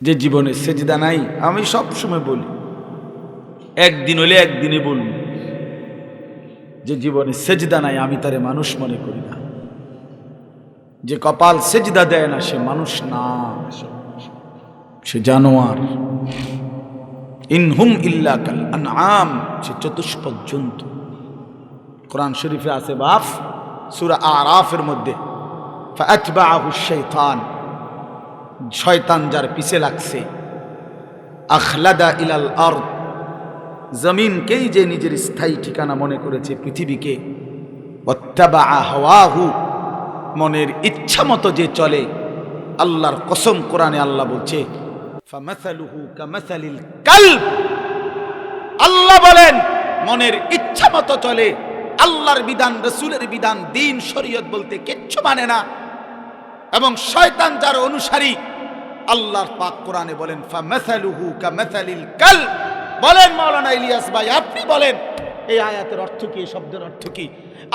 যে জীবনে সেজদা নাই, আমি সব সময় বলি, একদিন হলে একদিনে বলব, যে জীবনে সেজদা নাই, আমি তারে মানুষ মনে করি না। যে কপাল সেজদা দেয় না, সে মানুষ না। সে জানোয়ার। ইনহুম ইল্লা কাল আনআম, সে চতুষ্পদ জন্তু কোরআন শরীফে আছে বাফ, সূরা আরাফের মধ্যে ফাতবাহু শাইতান শয়তান যার পিছে লাগছে। আখলাদা ইলাল আরদ। জমিনকেই যে নিজের স্থায়ী ঠিকানা মনে করেছে পৃথিবীকে। ওয়াত্তাবা হাওয়াহু। মনের ইচ্ছা মতো যে চলে, আল্লাহর কসম কোরআনে আল্লাহ বলছে আল্লাহ বলেন, মনের ইচ্ছা মতো চলে, আল্লাহর বিধান, রসুলের বিধান, দিন, শরীয়ত বলতে কিচ্ছু মানে না। এবং শয়তান যার অনুসারী, আল্লাহর পাক কোরআনে বলেন, ফামাসালুহু কামাসালিল কাল বলেন মাওলানা ইলিয়াস ভাই, আপনি বলেন, এই আয়াতের অর্থ কি, এই শব্দের অর্থ কি?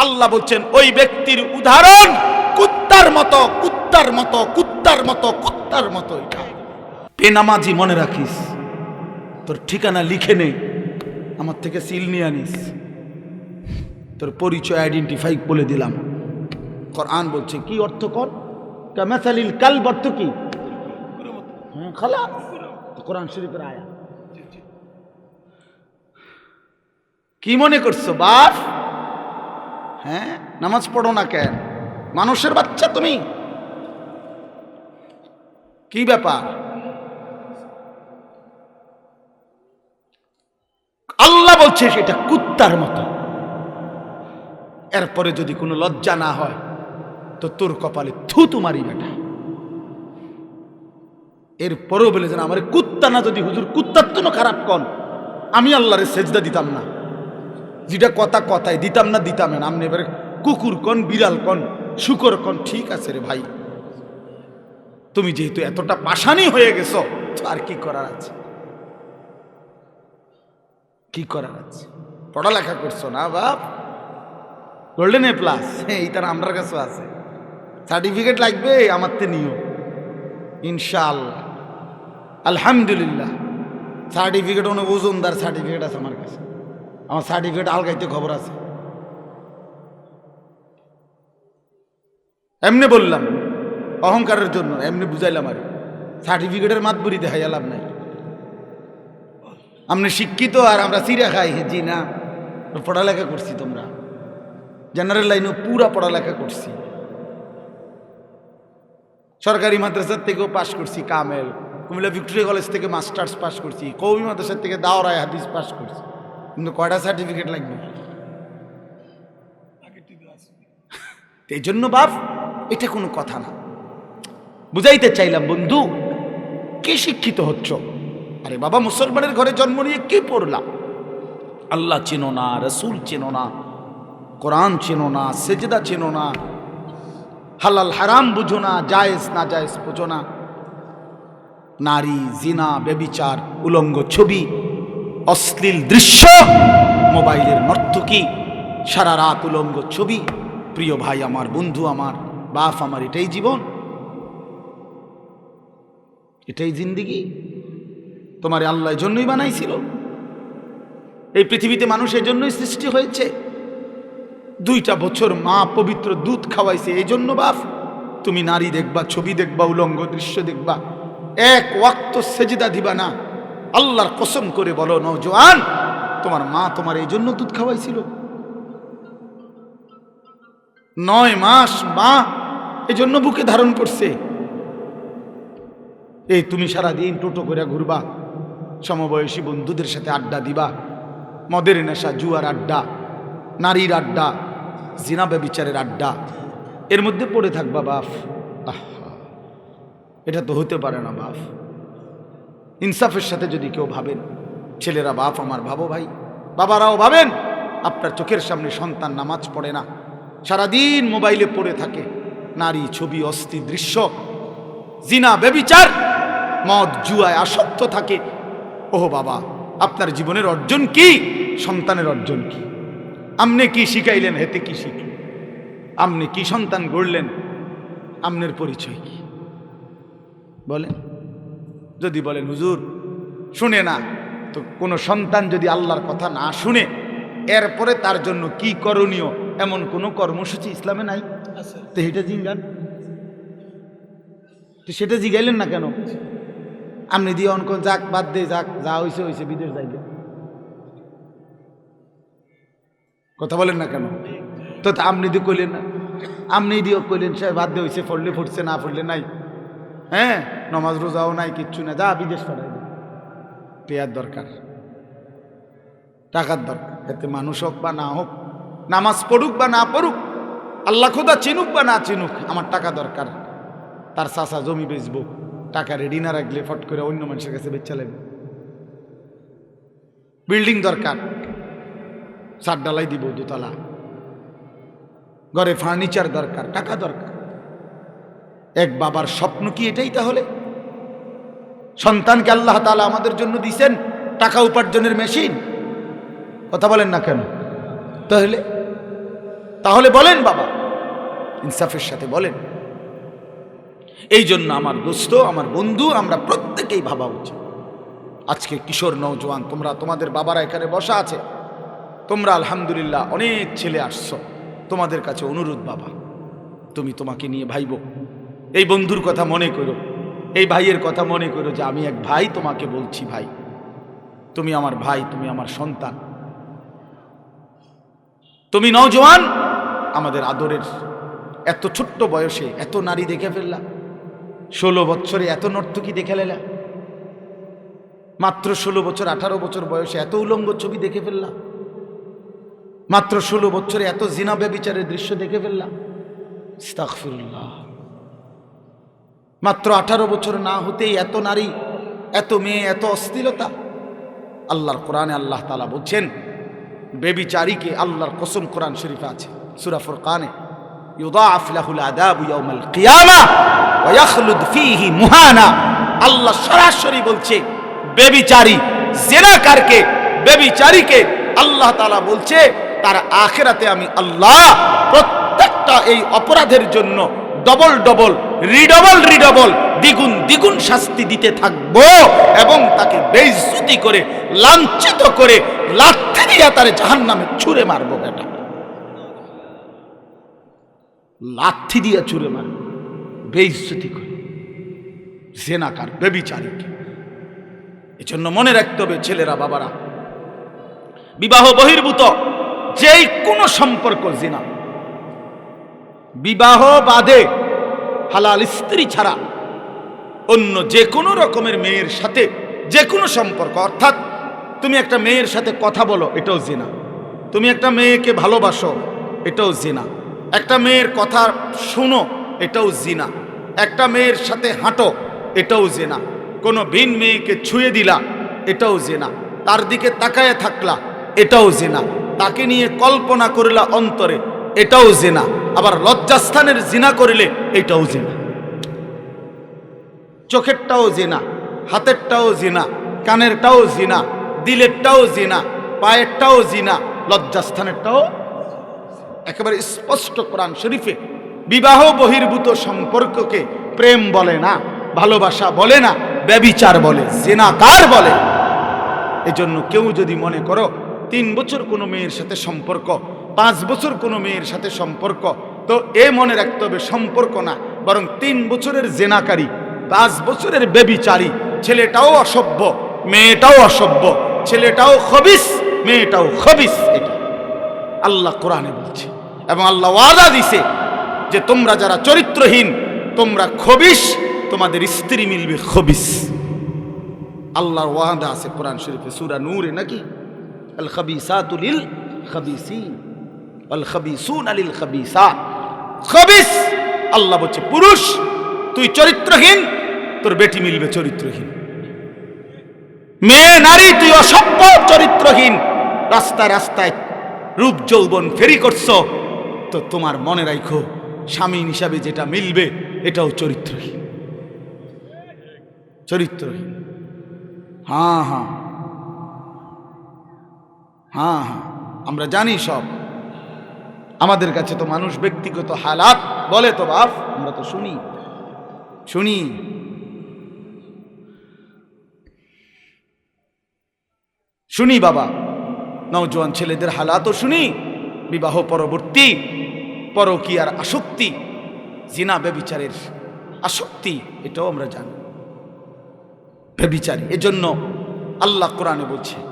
আল্লাহ বলছেন, ওই ব্যক্তির উদাহরণ কুত্তার মতো কুত্তার মতো কুত্তার মতো কুত্তার মতো এটা। বেনামাজি মনে রাখিস, তোর ঠিকানা লিখে নে, আমার থেকে সিল নিয়ে আনিস। তোর পরিচয় আইডেন্টিফাই বলে দিলাম। কর আন বলছে, কি অর্থ কর? কাল অর্থ কি কোরআন শরীফের আয়া কি মনে করছ বাপ? হ্যাঁ নামাজ পড়ো না কেন? মানুষের বাচ্চা তুমি। কি ব্যাপার? আল্লাহ বলছে সেটা কুত্তার মতো। এরপরে যদি কোনো লজ্জা না হয় তো তোর কপালে থুতু মারি বেটা। এরপরেও বলে যেন আমার কুত্তা না যদি হুজুর, কুত্তার জন্য খারাপ কন। আমি আল্লাহরে সেজদা দিতাম না। যেটা কথা কথায় দিতাম না দিতাম না। আপনি এবারে কুকুর কন, বিড়াল কন, শুকর কন, ঠিক আছে রে ভাই। তুমি যেহেতু এতটা পাশানি হয়ে গেছো আর কি করার আছে? কি করার আছে? পড়ালেখা করছ না বাপ? গোল্ডেন এ প্লাস এই তার আমার কাছেও আছে। সার্টিফিকেট লাগবে আমার তে নিও। ইনশাআল্লাহ। আলহামদুলিল্লাহ। সার্টিফিকেট অনেক ওজনদার সার্টিফিকেট আছে আমার কাছে। আমার সার্টিফিকেট আলগাইতে খবর আছে। এমনি বললাম, অহংকারের জন্য, এমনি বুঝাইলাম আর সার্টিফিকেটের মাতবুরি দেখাই লাভ নাই। আমরা শিক্ষিত আর আমরা চিরা খাই জি না পড়ালেখা করছি তোমরা। জেনারেল লাইনেও পুরা পড়ালেখা করছি। সরকারি মাদ্রাসার থেকেও পাশ করছি কামেল। কুমিল্লা ভিক্টোরিয়া কলেজ থেকে মাস্টার্স পাস করছি। কৌমি মাদ্রাসার থেকে দাওরায় হাদিস পাস করছি। কিন্তু কয়টা সার্টিফিকেট লাগবে? এই জন্য বাপ, এটা কোনো কথা না। বুঝাইতে চাইলাম, বন্ধু, কে শিক্ষিত হচ্ছ? আরে বাবা, মুসলমানের ঘরে জন্ম নিয়ে কে পড়লাম আল্লাহ চেনো না, রসুল চেনো না, কোরআন চেনো না, সেজদা চেনো না। হালাল হারাম বুঝো না, জায়েজ না জায়েজ বুঝো না। নারী, জিনা বেবিচার উলঙ্গ ছবি, অশ্লীল দৃশ্য, মোবাইলের নর্তকী, সারা রাত উলঙ্গ ছবি, প্রিয় ভাই আমার, বন্ধু আমার, বাপ আমার, এটাই জীবন। এটাই জিন্দিগি। তোমার আল্লাহ জন্যই বানাইছিল। এই পৃথিবীতে মানুষের জন্যই সৃষ্টি হয়েছে। দুইটা বছর মা পবিত্র দুধ খাওয়াইছে, এই জন্য বাপ, তুমি নারী দেখবা, ছবি দেখবা, উলঙ্গ দৃশ্য দেখবা, এক ওয়াক্ত সেজিদা দিবা না। আল্লাহর কসম করে বলো নৌজওয়ান তোমার মা তোমার এই জন্য দুধ খাওয়াইছিল। নয় মাস মা এই জন্য বুকে ধারণ করছে। এই তুমি সারা দিন টোটো করে ঘুরবা, সমবয়সী বন্ধুদের সাথে আড্ডা দিবা, মদের নেশা, জুয়ার আড্ডা, নারীর আড্ডা জিনাবে বিচারের আড্ডা। এর মধ্যে পড়ে থাকবা বাফ আহা, এটা তো হতে পারে না বাফ ইনসাফের সাথে যদি কেউ ভাবেন, ছেলেরা বাপ আমার ভাবো ভাই, বাবারাও ভাবেন, আপনার চোখের সামনে সন্তান নামাজ পড়ে না। সারাদিন মোবাইলে পড়ে থাকে, নারী ছবি অস্থি দৃশ্য। জিনা বেবিচার মদ জুয়ায় আসক্ত থাকে। ওহ বাবা, আপনার জীবনের অর্জন কি? সন্তানের অর্জন কি? আমনে কি শিখাইলেন হেতে কি শিখি? আমনে কি সন্তান গড়লেন আমনের পরিচয় কি? বলেন। যদি বলেন হুজুর শুনে না তো কোনো সন্তান যদি আল্লাহর কথা না শুনে এরপরে তার জন্য কি করণীয়? এমন কোনো কর্মসূচি ইসলামে নাই? তো সেটা জিঙ্গান। তো সেটা জিগাইলেন না কেন? আপনি দিয়ে অনক যাক বাদ দে যাক যা হয়েছে হয়েছে বিদেশ যাইবে। কথা বলেন না কেন? তো আপনি দিয়ে কইলেন না। আপনি দিয়েও কইলেন, সে বাধ্য হয়েছে পড়লে ফুটছে না ফুটলে নাই। হ্যাঁ? নমাজ, রোজাও নাই, কিচ্ছু না যা বিদেশ পাঠাই দে টেয়ার দরকার। টাকার দরকার। এতে মানুষ হোক বা না হোক, নামাজ পড়ুক বা না পড়ুক, আল্লাহ খোদা চিনুক বা না চিনুক, আমার টাকা দরকার। তার চাষা জমি বেচবো, টাকা রেডি না রাখলে ফট করে অন্য মানুষের কাছে বেচা লাগবে। বিল্ডিং দরকার। সাত ডালাই দিব দোতলা। ঘরে ফার্নিচার দরকার, টাকা দরকার। এক বাবার স্বপ্ন কি এটাই তাহলে? সন্তানকে আল্লাহ তালা আমাদের জন্য দিছেন টাকা উপার্জনের মেশিন কথা বলেন না কেন? তাহলে তাহলে বলেন বাবা। ইনসাফের সাথে বলেন। এই জন্য আমার দোস্ত, আমার বন্ধু, আমরা প্রত্যেকেই ভাবা উচিত। আজকে কিশোর নৌজওয়ান তোমরা, তোমাদের বাবারা এখানে বসা আছে। তোমরা আলহামদুলিল্লাহ অনেক ছেলে আসছো। তোমাদের কাছে অনুরোধ বাবা, তুমি তোমাকে নিয়ে ভাইব। এই বন্ধুর কথা মনে করো, এই ভাইয়ের কথা মনে করো যে আমি এক ভাই তোমাকে বলছি ভাই। তুমি আমার ভাই, তুমি আমার সন্তান। তুমি নওজোয়ান, আমাদের আদরের এত ছোট্ট বয়সে এত নারী দেখে ফেললা। ষোলো বছরে এত নর্তকী দেখে লেলা। মাত্র ষোলো বছর, আঠারো বছর বয়সে এত উলঙ্গ ছবি দেখে ফেললাম মাত্র ষোলো বছরে এত জিনাবে বিচারের দৃশ্য দেখে ফেললাম। ইস্তাকফিরুল্লাহ মাত্র আঠারো বছর না হতেই এত নারী, এত মেয়ে, এত অস্থিরতা আল্লাহর কোরআনে আল্লাহ তালা বলছেন বেবিচারীকে আল্লাহর কসম কোরআন শরীফে আছে সুরাফর কানে আল্লাহ সরাসরি বলছে বেবিচারী জেনাকারকে বেবিচারীকে আল্লাহ তালা বলছে তার আখেরাতে আমি আল্লাহ প্রত্যেকটা এই অপরাধের জন্য ডবল ডবল রিডবল রিডবল দ্বিগুণ দ্বিগুণ শাস্তি দিতে থাকব এবং তাকে বেইজ্জতি করে, লাঞ্ছিত করে লাথি দিয়া তার জাহান্নামে ছুঁড়ে মারবো বেটা। লাথি দিয়ে ছুঁড়ে মারবো, বেইজ্জতি করে। জেনাকার, বেবিচারীকে। এজন্য মনে রাখতে হবে, ছেলেরা, বাবারা। বিবাহ বহির্ভূত। যেই কোনো সম্পর্ক জিনা। বিবাহ বাদে হালাল স্ত্রী ছাড়া অন্য যে কোনো রকমের মেয়ের সাথে যে কোনো সম্পর্ক, অর্থাৎ তুমি একটা মেয়ের সাথে কথা বলো, এটাও জেনা। তুমি একটা মেয়েকে ভালোবাসো, এটাও জিনা। একটা মেয়ের কথা শোনো, এটাও জিনা। একটা মেয়ের সাথে হাঁটো, এটাও জেনা। কোনো ভিন মেয়েকে ছুঁয়ে দিলা, এটাও জেনা। তার দিকে তাকায় থাকলা, এটাও জেনা। তাকে নিয়ে কল্পনা করলা অন্তরে, এটাও জেনা। আবার লজ্জাস্থানের জিনা করিলে এটাও জেনা। চোখেরটাও জিনা, হাতেরটাও জিনা, কানেরটাও জিনা, দিলেরটাও জিনা, পায়েরটাও জিনা, লজ্জাস্থানেরটাও একেবারে স্পষ্ট কোরআন শরীফে বিবাহ বহির্ভূত সম্পর্ককে প্রেম বলে না, ভালোবাসা বলে না, ব্যবিচার বলে, জেনাকার বলে। এজন্য কেউ যদি মনে করো তিন বছর কোনো মেয়ের সাথে সম্পর্ক, পাঁচ বছর কোনো মেয়ের সাথে সম্পর্ক, তো এ মনে রাখতে হবে সম্পর্ক না, বরং তিন বছরের জেনাকারী, পাঁচ বছরের বেবিচারী ছেলেটাও অসভ্য, মেয়েটাও অসভ্য, ছেলেটাও খবিস, মেয়েটাও খবিস এটা। আল্লাহ কোরআনে বলছে এবং আল্লাহ ওয়াদা দিছে যে তোমরা যারা চরিত্রহীন, তোমরা খবিস, তোমাদের স্ত্রী মিলবে খবিস। আল্লাহর ওয়াদা আছে কোরআন শরীফে, সুরা নূরে নাকি? আল্লাহ বলছে, পুরুষ, তুই চরিত্রহীন, তোর বেটি মিলবে চরিত্রহীন। মেয়ে, নারী, তুই অসভ্য, চরিত্রহীন। রাস্তায় রাস্তায় রূপ যৌবন ফেরি করছ, তো তোমার মনে রাখো স্বামী হিসাবে যেটা মিলবে, এটাও চরিত্রহীন। চরিত্রহীন। হ্যাঁ হ্যাঁ। হ্যাঁ হ্যাঁ আমরা জানি সব। আমাদের কাছে তো মানুষ ব্যক্তিগত হালাত। বলে তো বাপ, আমরা তো শুনি। শুনি। শুনি বাবা। নওজোয়ান ছেলেদের হালাতও শুনি। বিবাহ পরবর্তী, পরকিয়ার আসক্তি, জিনা ব্যবিচারের আসক্তি, এটাও আমরা জানি। ব্যবিচারী, এজন্য আল্লাহ কোরআনে বলছে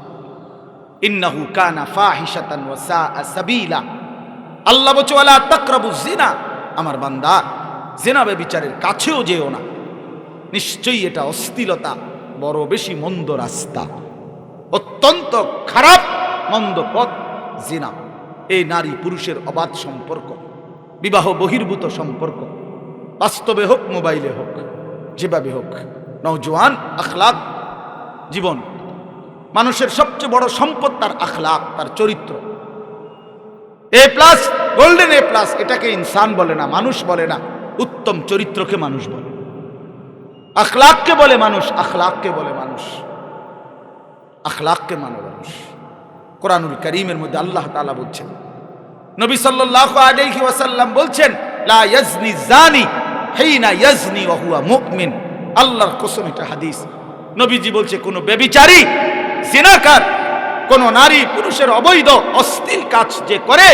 ইন্নাহু কানা ফাহিশাতান ওয়া সাআ সাবিলা। আল্লাহ বলছে, ওয়ালা তাকরাবু জিনা আমার বান্দা জিনা বেবিচারের কাছেও যেও না। নিশ্চয়ই এটা অস্থিলতা বড় বেশি মন্দ রাস্তা। অত্যন্ত খারাপ, মন্দ পথ জিনা এই নারী পুরুষের অবাধ সম্পর্ক, বিবাহ বহির্ভূত সম্পর্ক। বাস্তবে হোক, মোবাইলে হোক, যেভাবে হোক, নওজোয়ান, আখলাক, জীবন। মানুষের সবচেয়ে বড় সম্পদ তার আখলাক, তার চরিত্র। A plus golden A plus এটাকে ইনসান বলে না, মানুষ বলে না, উত্তম চরিত্রকে মানুষ বলে। আখলাককে বলে মানুষ, আখলাককে বলে মানুষ। আখলাককে মানে মানুষ। কোরআনুল করিমের মধ্যে আল্লাহ তালা বলছেন, নবী সাল্লাল্লাহু আলাইহি ওয়াসাল্লাম বলছেন, লা ইয়াজনি জানি হিনা ইয়াজনি ওয়া হুয়া মুমিন। আল্লাহর কসম, এটা হাদিস। নবীজি বলছে, কোন বেবিচারী জিনাকার কোন নারী পুরুষের অবৈধ, অশ্লীল কাজ যে করে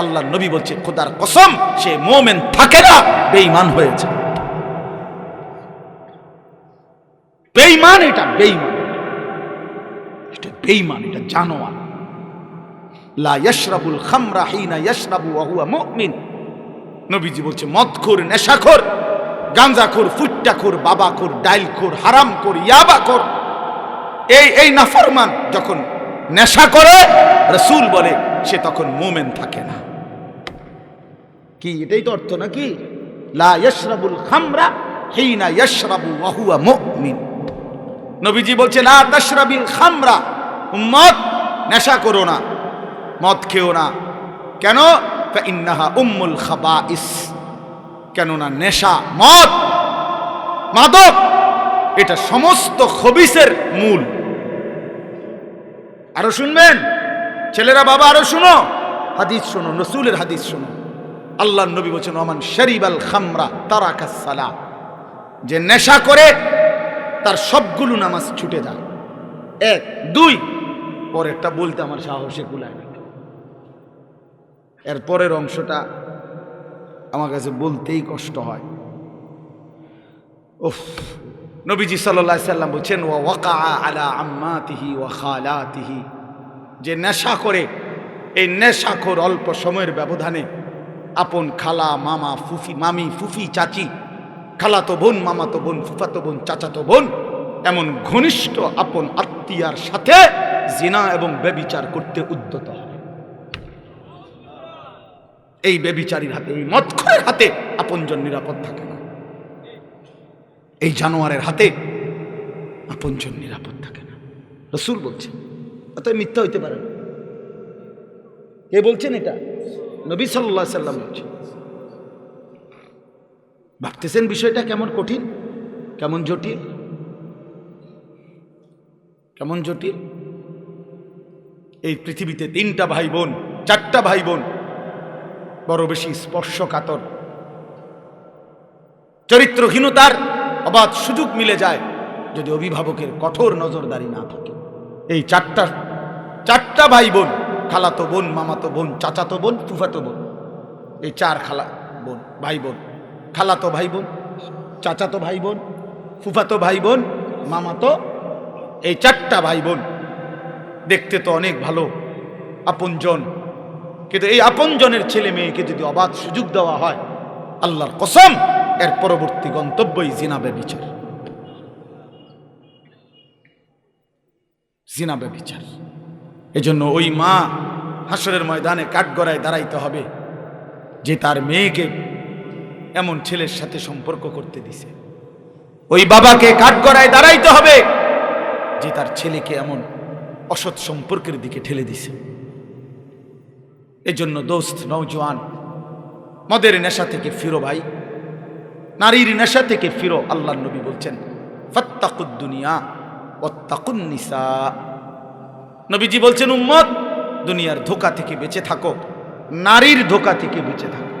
আল্লাহ নবী বলছে, খোদার কসম, সে মোমেন থাকে না, বেঈমান হয়েছে। বেঈমান এটা বেঈমান। এটা বেঈমান, এটা জানোয়ার। লা ইয়াশরাবুল খামরা হিনা ইয়াশরাবু ওয়া হুয়া মুমিন। নবীজি বলছে, মদখোর, নেশাখোর গাঞ্জাখোর ফুট্টাখোর, বাবাখোর, ডাইলখোর, হারামখোর, ইয়াবাখোর এই এই নাফরমান যখন নেশা করে, রসুল বলে, সে তখন মোমেন থাকে না। কি, এটাই তো অর্থ নাকি? লা ইয়াশরাবুল খামরা হিনা ইয়াশরাবু ওয়া মুমিন। নবীজি বলছে, লা তাশরাবিল খামরা, উম্মত, নেশা করো না, মদ খেও না। কেন? ইন্নাহা উম্মুল খাবাইস। কেননা নেশা, মদ, মাদক। এটা সমস্ত খবিসের মূল। আরও শুনবেন? ছেলেরা বাবা, আরও শুনো। হাদিস শোনো, রসুলের হাদিস শোনো। আল্লাহ নবী বলছেন, ওমান শরিব আল খামরা তারাকাসালা যে নেশা করে, তার সবগুলো নামাজ ছুটে যায়। এক, দুই, পরেরটা বলতে আমার সাহসে কুলায় না। এর পরের অংশটা আমার কাছে বলতেই কষ্ট হয়। উফ নবীজি সাল্লাহ সাল্লাম বলছেন, ওয়া ওয়াকা আলা আম্মাতিহি ওয়া খালাতিহি। যে নেশা করে, এই নেশাখোর অল্প সময়ের ব্যবধানে আপন খালা, মামা, ফুফি, মামি, ফুফি, চাচি, খালাতো বোন, মামাতো বোন, ফুফাতো বোন, চাচাতো বোন, এমন ঘনিষ্ঠ আপন আত্মীয়ার সাথে জিনা এবং ব্যবিচার করতে উদ্যত হয় এই বেবিচারীর হাতে, এই মৎখরের হাতে আপনজন নিরাপদ থাকে এই জানোয়ারের হাতে আপনজন নিরাপদ থাকে না। রসুল বলছেন, অতএব মিথ্যা হইতে পারে না। কে বলছেন এটা? নবী সাল্লাহ সাল্লাম বলছেন। ভাবতেছেন বিষয়টা কেমন কঠিন? কেমন জটিল? কেমন জটিল? এই পৃথিবীতে তিনটা ভাই বোন চারটা ভাই বোন বড় বেশি স্পর্শকাতর। চরিত্রহীনতার অবাধ সুযোগ মিলে যায় যদি অভিভাবকের কঠোর নজরদারি না থাকে। এই চারটা চারটা ভাই বোন খালাতো বোন, মামাতো বোন, চাচাতো বোন, ফুফাতো বোন, এই চার খালা বোন ভাই বোন খালাতো ভাই বোন চাচাতো ভাই বোন ফুফাতো ভাই বোন মামাতো, এই চারটা ভাই বোন দেখতে তো অনেক ভালো, আপনজন। কিন্তু এই আপনজনের ছেলে মেয়েকে যদি অবাধ সুযোগ দেওয়া হয়, আল্লাহর কসম এর পরবর্তী গন্তব্যই জিনাবে বিচার। জিনাবে বিচার। এজন্য ওই মা হাসরের ময়দানে কাঠগড়ায় দাঁড়াইতে হবে, যে তার মেয়েকে এমন ছেলের সাথে সম্পর্ক করতে দিছে। ওই বাবাকে কাঠগড়ায় দাঁড়াইতে হবে, যে তার ছেলেকে এমন অসৎ সম্পর্কের দিকে ঠেলে দিছে। এজন্য দোস্ত নৌজওয়ান মদের নেশা থেকে ফিরো ভাই। নারীর নেশা থেকে ফিরো আল্লাহ নবী বলছেন, ফত্তাকুদ দুনিয়া ওত্তাকুন নিসা। নবীজি বলছেন, উম্মত, দুনিয়ার ধোকা থেকে বেঁচে থাকো, নারীর ধোকা থেকে বেঁচে থাকো।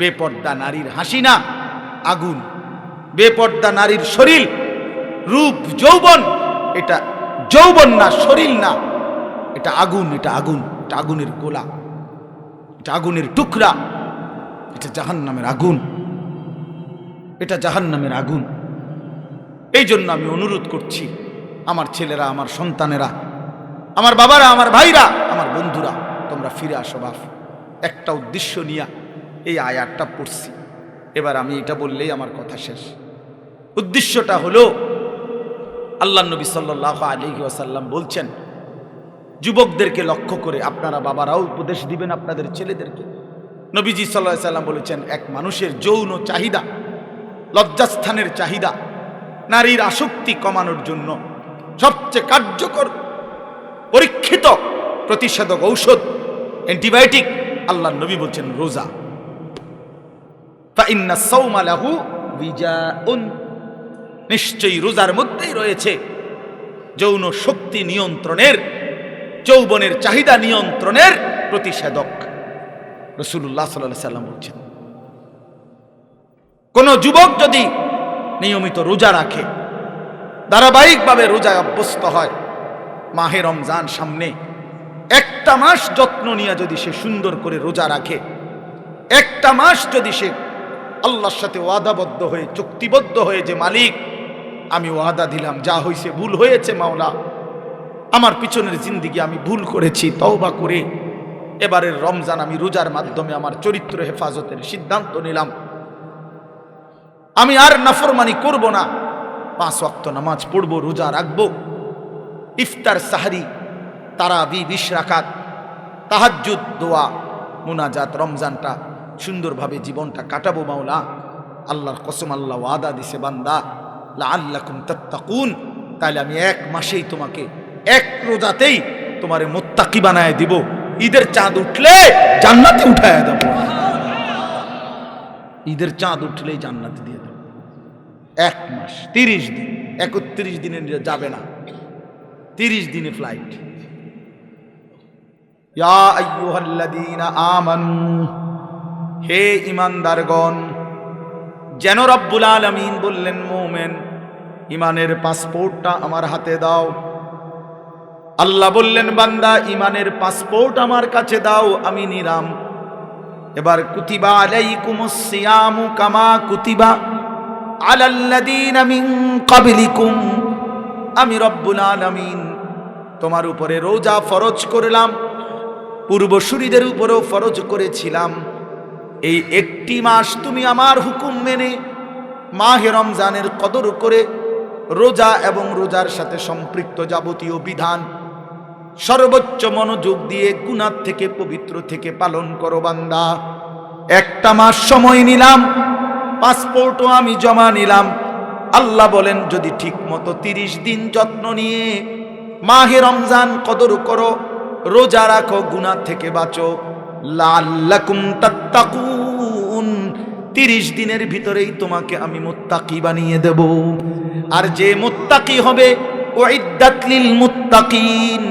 বেপর্দা নারীর হাসি না, আগুন। বেপর্দা নারীর শরীর, রূপ, যৌবন, এটা যৌবন না, শরীর না, এটা আগুন এটা আগুন, এটা আগুনের গোলা, এটা আগুনের টুকরা, এটা জাহান নামের আগুন। এটা জাহান নামের আগুন। এই জন্য আমি অনুরোধ করছি, আমার ছেলেরা, আমার সন্তানেরা, আমার বাবারা, আমার ভাইরা, আমার বন্ধুরা, তোমরা ফিরে আসো বাপ। একটা উদ্দেশ্য নিয়ে এই আয়াতটা পড়ছি। এবার আমি এটা বললেই আমার কথা শেষ। উদ্দেশ্যটা হলো, আল্লাহ নবী সাল্লাহ আলী ওয়াসাল্লাম বলছেন, যুবকদেরকে লক্ষ্য করে আপনারা বাবারাও উপদেশ দিবেন আপনাদের ছেলেদেরকে। নবীজি সাল্লাহ সাল্লাম বলেছেন, এক মানুষের যৌন চাহিদা লজ্জাস্থানের চাহিদা, নারীর আসক্তি কমানোর জন্য সবচেয়ে কার্যকর পরীক্ষিত প্রতিষেধক ঔষধ, অ্যান্টিবায়োটিক আল্লাহ নবী বলছেন রোজা। নিশ্চয়ই রোজার মধ্যেই রয়েছে যৌন শক্তি নিয়ন্ত্রণের, যৌবনের চাহিদা নিয়ন্ত্রণের প্রতিষেধক। রসুল্লাহ সাল্লাহ সাল্লাম বলছেন কোন যুবক যদি নিয়মিত রোজা রাখে, ধারাবাহিকভাবে রোজায় অভ্যস্ত হয়, মাহে রমজান সামনে, একটা মাস যত্ন নিয়ে যদি সে সুন্দর করে রোজা রাখে, একটা মাস যদি সে আল্লাহর সাথে ওয়াদাবদ্ধ হয়ে, চুক্তিবদ্ধ হয়ে যে মালিক, আমি ওয়াদা দিলাম, যা হয়েছে ভুল হয়েছে মাওলা, আমার পিছনের জিন্দিগি আমি ভুল করেছি, তওবা করে, এবারের রমজান আমি রোজার মাধ্যমে আমার চরিত্র হেফাজতের সিদ্ধান্ত নিলাম। আমি আর নাফরমানি করব না। পাঁচ ওয়াক্ত নামাজ পড়ব, রোজা রাখব। ইফতার, সাহারি তারা বি বিশ রাখাত তাহাজ্জুদ, দোয়া, মুনাজাত, রমজানটা সুন্দরভাবে জীবনটা কাটাবো মাওলা। আল্লাহর কসম, আল্লাহ ওয়াদা দিছে বান্দা। লা আল্লাকুম তাত্তাকুন। তাহলে আমি এক মাসেই তোমাকে এক রোজাতেই তোমারে মোত্তাকি বানায় দিব। ঈদের চাঁদ উঠলে জান্নাতে উঠায় দেবো। ঈদের চাঁদ উঠলেই জান্নাতে দিয়ে এক মাস, তিরিশ দিন, একত্রিশ দিনে যাবে না। তিরিশ দিনে ফ্লাইট আমানু, হে ইমানদারগণ, যেন রব্বুল আলামিন বললেন, মোমেন, ইমানের পাসপোর্টটা আমার হাতে দাও। আল্লাহ বললেন, বান্দা, ইমানের পাসপোর্ট আমার কাছে দাও, আমি নিরাম এবার কুতিবা আলাইকুমুস সিয়ামু কামা কুতিবা আলাল্লাযীনা মিন ক্বাবলিকুম। আমি রব্বুল আলামিন তোমার উপরে রোজা ফরজ করলাম, পূর্বসূরীদের উপরেও ফরজ করেছিলাম। এই একটি মাস তুমি আমার হুকুম মেনে মাহে রমজানের কদর করে রোজা এবং রোজার সাথে সম্পৃক্ত যাবতীয় বিধান, সর্বোচ্চ মনোযোগ দিয়ে গুনার থেকে পবিত্র থেকে পালন করো বান্দা। একটা মাস সময় নিলাম পাসপোর্টও আমি জমা নিলাম। আল্লাহ বলেন, যদি ঠিক মতো তিরিশ দিন যত্ন নিয়ে মাহে রমজান কদর করো, রোজা রাখো গুনার থেকে বাঁচো। লাল্লাকুম তাত্তাকুন। তিরিশ দিনের ভিতরেই তোমাকে আমি মুত্তাকি বানিয়ে দেব। আর যে মুত্তাকি হবে ওয়াইদাতলিল মুত্তাকিন।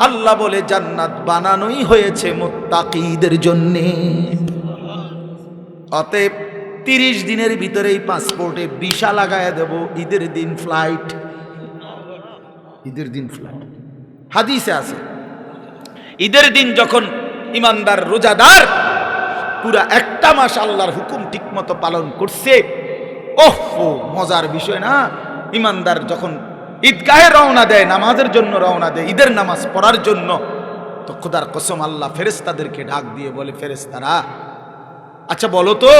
আল্লাহ বলে, জান্নাত বানানোই হয়েছে মুত্তাকিদের জন্যে। অতএব তিরিশ দিনের ভিতরেই পাসপোর্টে ভিসা লাগায় দেব। ঈদের দিন ফ্লাইট ঈদের দিন ফ্লাইট হাদিসে আছে। ঈদের দিন যখন ইমানদার রোজাদার পুরা একটা মাস আল্লাহর হুকুম ঠিকমতো পালন করছে, ওহ মজার বিষয় না? ইমানদার যখন ঈদগাহে রওনা দেয়, নামাজের জন্য রওনা দেয়, ঈদের নামাজ পড়ার জন্য, তো খুদার কসম আল্লাহ ফেরেস্তাদেরকে ডাক দিয়ে বলে ফেরেস্তারা আচ্ছা বলো তো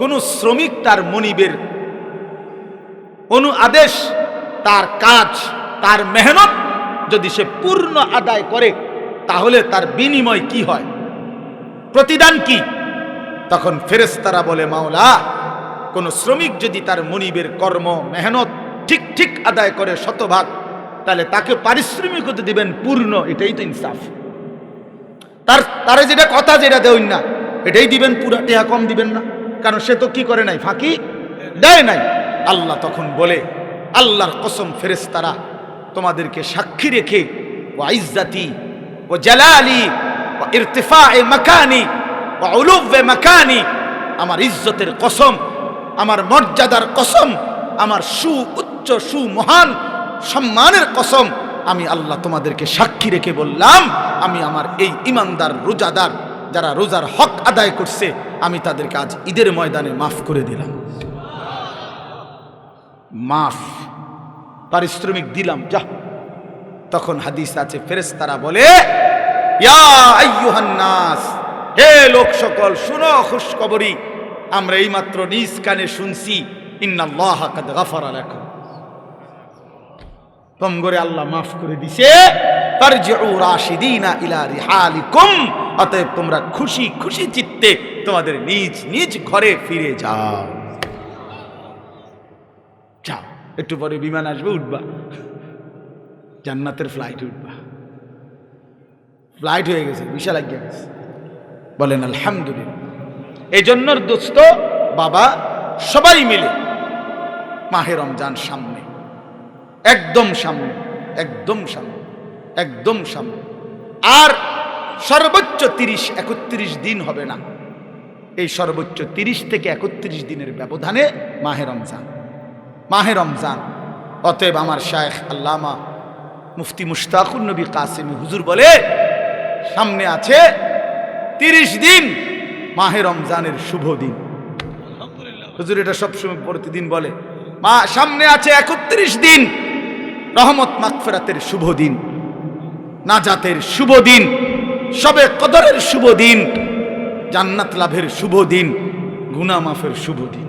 কোন শ্রমিক তার মনিবের অনু আদেশ, তার কাজ, তার মেহনত যদি সে পূর্ণ আদায় করে, তাহলে তার বিনিময় কি হয়? প্রতিদান কি? তখন ফেরেস্তারা বলে, মাওলা, কোন শ্রমিক যদি তার মনিবের কর্ম, মেহনত ঠিক ঠিক আদায় করে শতভাগ, তাহলে তাকে পারিশ্রমিকতা দিবেন পূর্ণ, এটাই তো ইনসাফ। তার, তারে যেটা কথা, যেটা দেউন না, এটাই দিবেন, পুরা টেহা কম দিবেন না। কারণ সে তো কি করে নাই? ফাঁকি দেয় নাই। আল্লাহ তখন বলে, আল্লাহর কসম ফেরেস্তারা তোমাদেরকে সাক্ষী রেখে ও আইজাতি ও জালালি ও ইরতিফা এ মাকানি ও উলুবে মাকানি, আমার ইজ্জতের কসম, আমার মর্যাদার কসম, আমার সু উচ্চ সুমহান সম্মানের কসম, আমি আল্লাহ তোমাদেরকে সাক্ষী রেখে বললাম, আমি আমার এই ইমানদার, রোজাদার, যারা রোজার হক আদায় করছে আমি তাদেরকে আজ ঈদের ময়দানে মাফ করে দিলাম। মাফ। পারিশ্রমিক দিলাম, যা। তখন হাদিস আছে বলে, ইয়া আইয়ুহান নাস হে লোক সকল, শুনো খুশখবরি। আমরা এইমাত্র নিজ কানে শুনছি, ইন্নাল্লাহ কাদ গাফারা লাকুম। কম করে আল্লাহ মাফ করে দিছে। অতএব তোমরা খুশি খুশি চিত্তে তোমাদের নিজ নিজ ঘরে ফিরে যাও। যাও। একটু পরে বিমান আসবে, উঠবা। জান্নাতের ফ্লাইট উঠবা। ফ্লাইট হয়ে গেছে, বিশাল লাগিয়ে গেছে বলেন, আলহামদুলিল্লাহ। এই জন্য দোস্ত, বাবা, সবাই মিলে মাহে রমজান সামনে। একদম সামনে একদম সামনে একদম সামনে। আর সর্বোচ্চ তিরিশ একত্রিশ দিন হবে না। এই সর্বোচ্চ তিরিশ থেকে একত্রিশ দিনের ব্যবধানে মাহে রমজান মাহে রমজান। অতএব আমার শায়েখ আল্লামা মুফতি মুশতাকুর নবী কাসিমি হুজুর বলে সামনে আছে তিরিশ দিন মাহে রমজানের শুভ দিন। হুজুর এটা সবসময় প্রতিদিন বলে। মা সামনে আছে একত্রিশ দিন রহমত মাকফেরাতের শুভ দিন, নাজাতের শুভ দিন, সবে কদরের শুভ দিন, জান্নাত লাভের শুভ দিন গুনামাফের শুভ দিন।